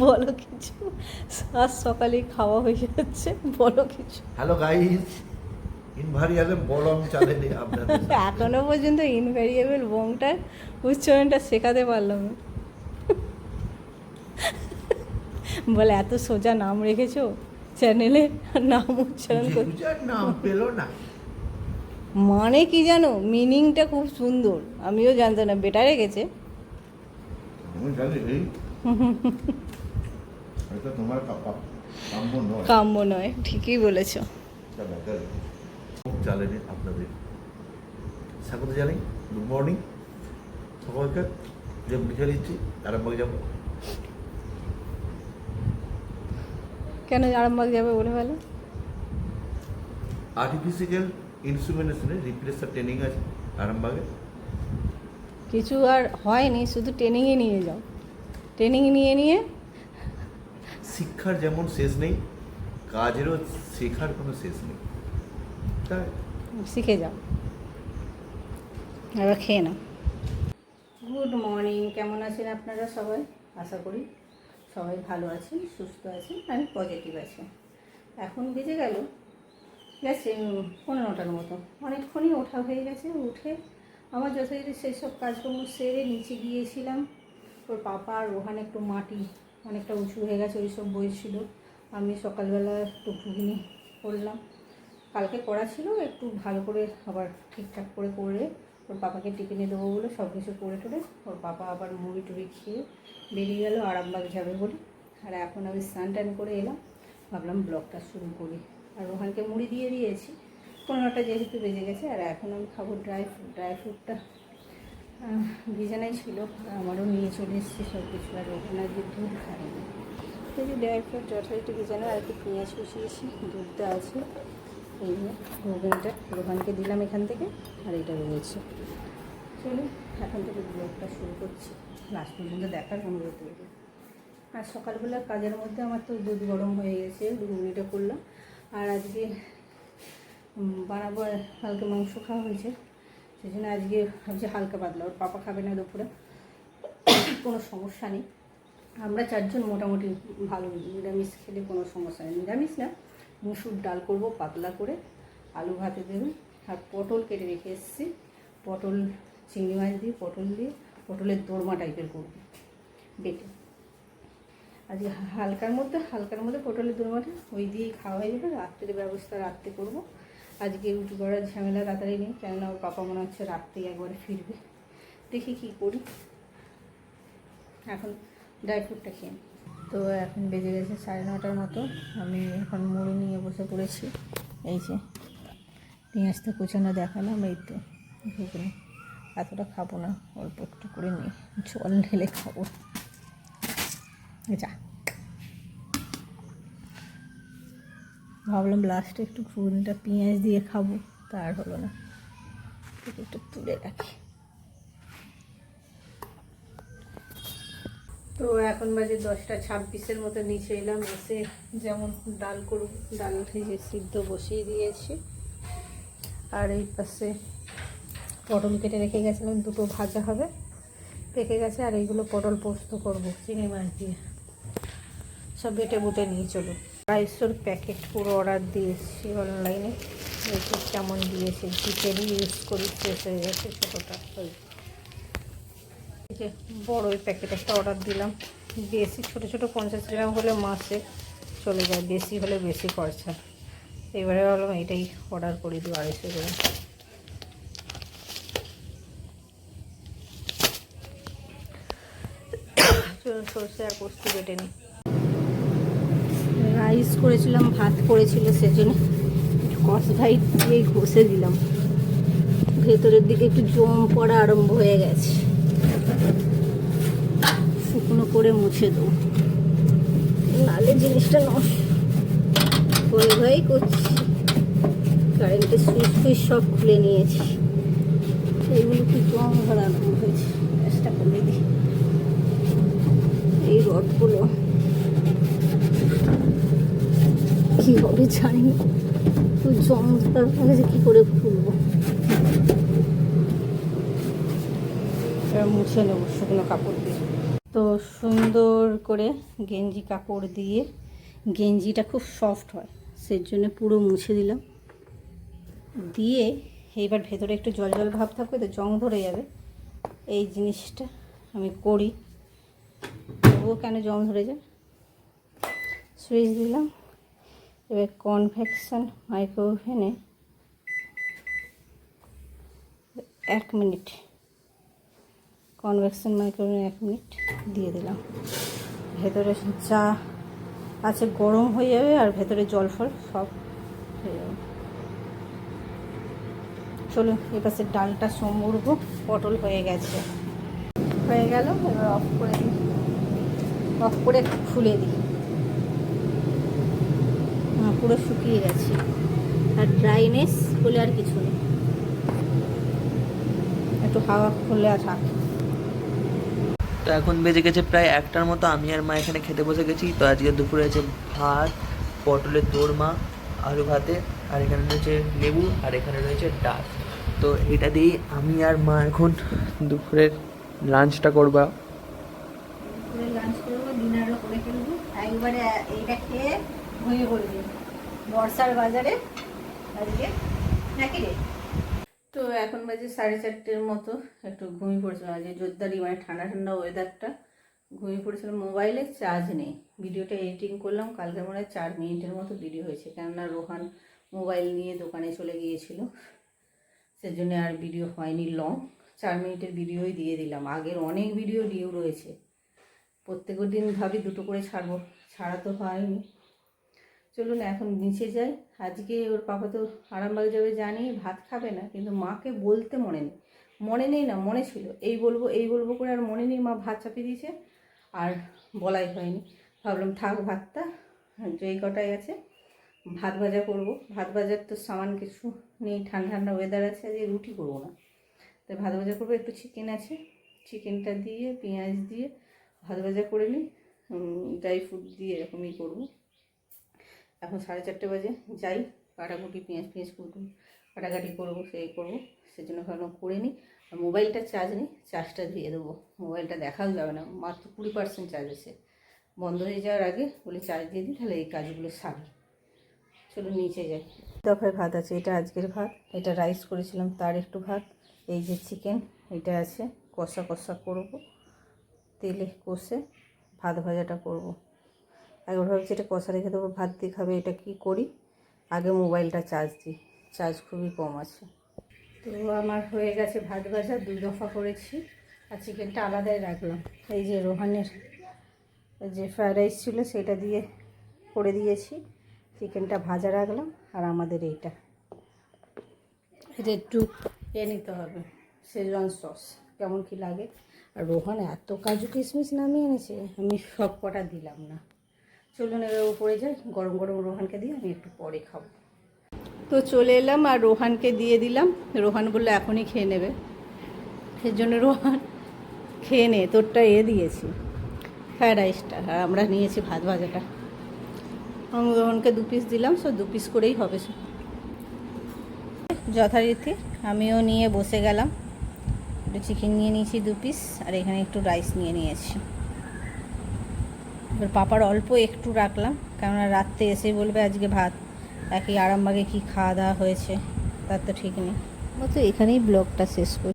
বলো কিছু। আজ সকালে খাওয়া হয়ে যাচ্ছে বলো কিছু। হ্যালো গাইস ইনভারিয়ালে বলম চ্যানেলে আপনাদের এখনও পর্যন্ত ইনভ্যারিয়েবল বংটার উচ্চারণটা শেখাতে পারলাম না। বলে এত সোজা নাম রেখেছো চ্যানেলে নাম উচ্চারণ কর বুঝার নাম পেল না। মানে কি জানো মিনিংটা খুব সুন্দর। আমিও জানতাম না বেটা রেখেছে আমি জানি তোমার কাম্য নয়। কাম্য নয় ঠিকই বলেছ। চ্যানেলে আপনাদের। স্বাগত জানাই। গুড মর্নিং সকলকে যে দিচ্ছি আরামবাগ যাব। কেন আরামবাগ যাবে বলে ফেলো? আর্টিফিশিয়াল ইনস্ট্রুমেন্টেশনের রিপ্লেসার ট্রেনিং আছে আরামবাগে। কিছু আর হয়নি শুধু ট্রেনিংয়ে নিয়ে যাও। ট্রেনিং নিয়ে নিয়ে শিক্ষার যেমন শেষ নেই কাজেরও শেখার কোনো শেষ নেই। তাই। শিখে যাও। এবার খেয়ে নাও। গুড মর্নিং কেমন আছেন আপনারা সবাই? আশা করি সবাই ভালো আছেন সুস্থ আছেন আর পজিটিভ আছেন এখন বেজে গেল গেছে উম, পনেরো নটার মতো। অনেকক্ষণই ওঠা হয়ে গেছে উঠে আমার যথারীতি সেই সব কাজকর্ম সেরে নিচে গিয়েছিলাম। ওর পাপা আর ওখানে একটু মাটি অনেকটা উঁচু হয়ে গেছে, ওই সব বই ছিল। আমি সকালবেলা একটু ঘুগনি করলাম কালকে করা ছিল, একটু ভালো করে আবার ঠিকঠাক করে করে ওর পাপাকে টিফিনে দেবো বলে সব কিছু করে টোরে ওর পাপা আবার মুড়ি টুড়ি খেয়ে বেরিয়ে গেল আরামবাগ যাবে বলে। আর এখন আমি স্নান টান করে এলাম, ভাবলাম ব্লগটা শুরু করি। আর ওখানকে মুড়ি দিয়ে দিয়েছি, পনেরোটা যেহেতু বেজে গেছে, আর এখন আমি খাব ড্রাই ফ্রুট ড্রাই ফ্রুটটা। বিছানায় ছিল, আমারও নিয়ে চলে এসেছি সব কিছু আর ওখানে আজকে দুধ খাইনি। এই যে ড্রাই ফ্রুট যথারীতি আর একটু পেঁয়াজ কুচিয়েছি দুধটা আছে। এই যে ঘুগনিটা, রোহানকে দিলাম এখান থেকে, আর এটা রয়েছে। চলুন, এখন থেকে ব্লগটা শুরু করছি। লাস্ট পর্যন্ত দেখার অনুরোধ রইল। আর সকালবেলা কাজের মধ্যে আমার তো দুধ গরম হয়ে গেছে, ঘুগনিটা করলাম। আর আজকে বানাবো হালকা মাংস খাওয়া হয়েছে। সেই জন্য আজকে ভাবছি হালকা পাতলা। ওর পাপা খাবে না দুপুরে। কোনো সমস্যা নেই। আমরা চারজন মোটামুটি ভালো, নিরামিষ খেলে কোনো সমস্যা নেই। নিরামিষ না, মুসুর ডাল করব পাতলা করে, আলু ভাতে দেবে। আর পটল কেটে রেখে এসেছি। পটল, চিংড়ি মাছ দিয়ে, পটল দিয়ে, পটলের দোরমা টাইপের করব। বেটে। আজকে হালকার মধ্যে হালকার মধ্যে পটলের দোরমাটা ওই দিয়েই খাওয়া হয়ে যাবে। রাত্রের ব্যবস্থা রাত্রে করব। আজকে রুটি করার ঝামেলা তাড়াতাড়ি নেই, কেননা ওর পাপা মনে হচ্ছে রাত্রেই একবারে ফিরবে। দেখি কী করি। এখন ড্রাই ফ্রুটটা খেয়ে তো এখন বেজে গেছে সাড়ে নটার মতো। আমি এখন মুড়ি নিয়ে বসে পড়েছি। এই যে পেঁয়াজটা কুচানো দেখালাম, এই তো। ঘুগনি এতটা খাব না, অল্প একটু করে নিই জল ঢেলে খাব। যা। ভাবলাম লাস্টে একটু ঘুগনিটা পেঁয়াজ দিয়ে খাব তার হলো না। একটু তুলে রাখি। তো এখন বাজে দশটা ছাব্বিশের মতো, নিচে এলাম, এসে যেমন ডাল করব, ডাল ভেজে সিদ্ধ বসিয়ে দিয়েছি। আর এই পাশে পটল কেটে রেখে গেছিলাম, দুটো ভাজা হবে। পেকে গেছে, আর এইগুলো পটল পোস্ত করব, চিংড়ি মাছ দিয়ে। সব বেটে বুটে নিয়ে চলো রাইসোর প্যাকেট পুরো অর্ডার দিয়েছি অনলাইনে। দেখি কেমন দিয়েছে, জিপেরই ইউজ করি শেষ হয়ে গেছে ছোটোটা। ওই যে বড় ওই প্যাকেট একটা অর্ডার দিলাম। বেশি, ছোটো ছোটো পঞ্চাশ গ্রাম হলে মাসে চলে যায়, বেশি হলে বেশি খরচা। এবারে ভাবলাম এটাই অর্ডার করে দিই আড়াইশো গ্রাম। সরষে আর পোস্ত কেটে নিই। রাইস করেছিলাম, ভাত করেছিল সেজন্য। ভাই দিয়ে ঘষে দিলাম। ভেতরের দিকে একটু জম পড়া আরম্ভ হয়ে গেছে। শুকনো করে মুছে দেবো। নালে জিনিসটা নষ্ট। ভয়ে ভয়েই করছি। কারেন্টের সুইচ ফুইচ সব খুলে নিয়েছি। এইগুলো একটু জম আরম্ভ হয়েছে? গ্যাসটা কমে দিই। এই রডগুলো কী হবে জানি। না তো জম ধরার কাছে কী করে খুলবো? মুছে নেব শুকনো কাপড় দিয়ে। তো সুন্দর করে গেঞ্জি কাপড় দিয়ে, গেঞ্জিটা খুব সফট হয় সেই জন্য পুরো মুছে দিলাম। দিয়ে এইবার ভেতরে একটু জল জল ভাব থাকবে তো জং ধরে যাবে। এই জিনিসটা আমি করি। তবুও কেন জং ধরে যায়? সুইচ দিলাম। এবার কনভেকশন মাইক্রো ওভেনে এক মিনিট। কনভেকশন মাইক্রোওভেনে এক মিনিট দিয়ে দিলাম। ভেতরে যা আছে গরম হয়ে যাবে আর ভেতরে জল ফল সব হয়ে যাবে। চলো এপাশে ডালটা সম্ভব পটল হয়ে গেছে। হয়ে গেল, এবার অফ করে দিই। অফ করে খুলে দিই। পুরো শুকিয়ে গেছে। আর ড্রাইনেস বলে আর কিছু নেই। একটু হাওয়া খুলে আর থাক। তো এখন বেজে গেছে প্রায় একটার মতো। আমি আর মা এখানে খেতে বসে গেছি। তো আজকে দুপুরে আছে ভাত পটলের দোরমা আলু ভাতে আর এখানে রয়েছে লেবু আর এখানে রয়েছে ডাল। তো এটা দিয়েই আমি আর মা এখন দুপুরের লাঞ্চটা করবা। লাঞ্চ করব ডিনারও করে ফেলব। একবারে এইটা খেয়ে ঘুমিয়ে পড়বি। বর্ষার বাজারে আজকে নাকি রে? তো এখন বাজে সাড়ে চারটের মতো, একটু ঘুমিয়ে পড়েছিলাম আজকে। জোরদারি মানে ঠান্ডা ঠান্ডা ওয়েদারটা ঘুমিয়ে পড়েছিলাম মোবাইলে চার্জ নেই। ভিডিওটা এডিটিং করলাম, কালকে মনে হয় চার মিনিটের মতো ভিডিও হয়েছে। কেননা রোহান মোবাইল নিয়ে দোকানে চলে গিয়েছিল। সেজন্য আর ভিডিও হয়নি লং চার মিনিটের ভিডিওই দিয়ে দিলাম। আগের অনেক ভিডিও ডিউ রয়েছে। প্রত্যেকের দিন ভাবি দুটো করে ছাড়বো। ছাড়া তো হয়নি। চলুন এখন নিচে যাই। আজকে ওর পাপা তো আরামবাগ যাবে জানি, ভাত খাবে না, কিন্তু মাকে বলতে মনে নেই। মনে নেই না, মনে ছিল। এই বলব এই বলব করে আর মনে নেই, মা ভাত চাপিয়ে দিয়েছে। আর বলাই হয়নি। ভাবলাম থাক ভাতটা যেই কটাই আছে, ভাত ভাজা করব। ভাত ভাজার তো সামান কিছু নেই, ঠান্ডা ঠান্ডা ওয়েদার আছে, আজকে রুটি করব না। তাই ভাত ভাজা করব, একটু চিকেন আছে। চিকেনটা দিয়ে, পেঁয়াজ দিয়ে ভাত ভাজা করে নিই। ড্রাই ফ্রুট দিয়ে এরকমই করব। এখন সাড়ে চারটে বাজে, যাই কাটাকুটি, পেঁয়াজ পেঁয়াজ কুটু, কাটাকাটি করব, সেই করব, সেজন্য ভাবলাম করে নিই। আর মোবাইলটা চার্জ নেই চার্জটা দিয়ে দেবো। মোবাইলটা দেখাও যাবে না, মাত্র কুড়ি পার্সেন্ট চার্জ আছে। বন্ধ হয়ে যাওয়ার আগে বলে চার্জ দিয়ে দিই, তাহলে এই কাজগুলো সারি। চলো নিচে যাই। দফায় ভাত আছে, এটা আজকের ভাত। এটা রাইস করেছিলাম, তার একটু ভাত। এই যে চিকেন এটা আছে। কষা কষা করব। তেলে কষে ভাত ভাজাটা করব। একবার ভাবছি এটা কষা রেখে দেবো, ভাত দিয়ে খাবে, এটা কি করি? আগে মোবাইলটা চার্জ দিই চার্জ খুবই কম আছে। তো আমার হয়ে গেছে ভাত ভাজা দুই দফা করেছি আর চিকেনটা আলাদাই রাখলাম। এই যে রোহানের যে ফ্রায়েড রাইস ছিল সেটা দিয়ে করে দিয়েছি চিকেনটা ভাজা রাখলাম আর আমাদের এইটা। এটা একটু এ নিতে হবে সেজন সস কেমন কি লাগে? আর রোহান এত কাজু কিশমিশ নামিয়ে এনেছে, আমি সব কটা দিলাম না। চলুন এবার উপরে যাই, গরম গরম রোহানকে দিয়ে আমি একটু পরে খাব। তো চলে এলাম আর রোহানকে দিয়ে দিলাম। রোহান বলল, এখনই খেয়ে নেবে। এর জন্য রোহান খেয়ে নে, তোরটা এ দিয়েছি। ফ্রায়েড রাইসটা, আর আমরা নিয়েছি ভাত ভাজাটা। আমি রোহনকে দু পিস দিলাম, সো দু পিস করেই হবে সে যথারীতি আমিও নিয়ে বসে গেলাম। একটু চিকেন নিয়ে নিয়েছি দু পিস আর এখানে একটু রাইস নিয়ে নিয়েছি। এবার পাপার অল্প একটু রাখলাম, কেননা রাত্রে এসে বলবে আজকে ভাত। একই আরামবাগে কি খাওয়া দাওয়া হয়েছে, তার তো ঠিক নেই। বলতো এখানেই ব্লগটা শেষ করি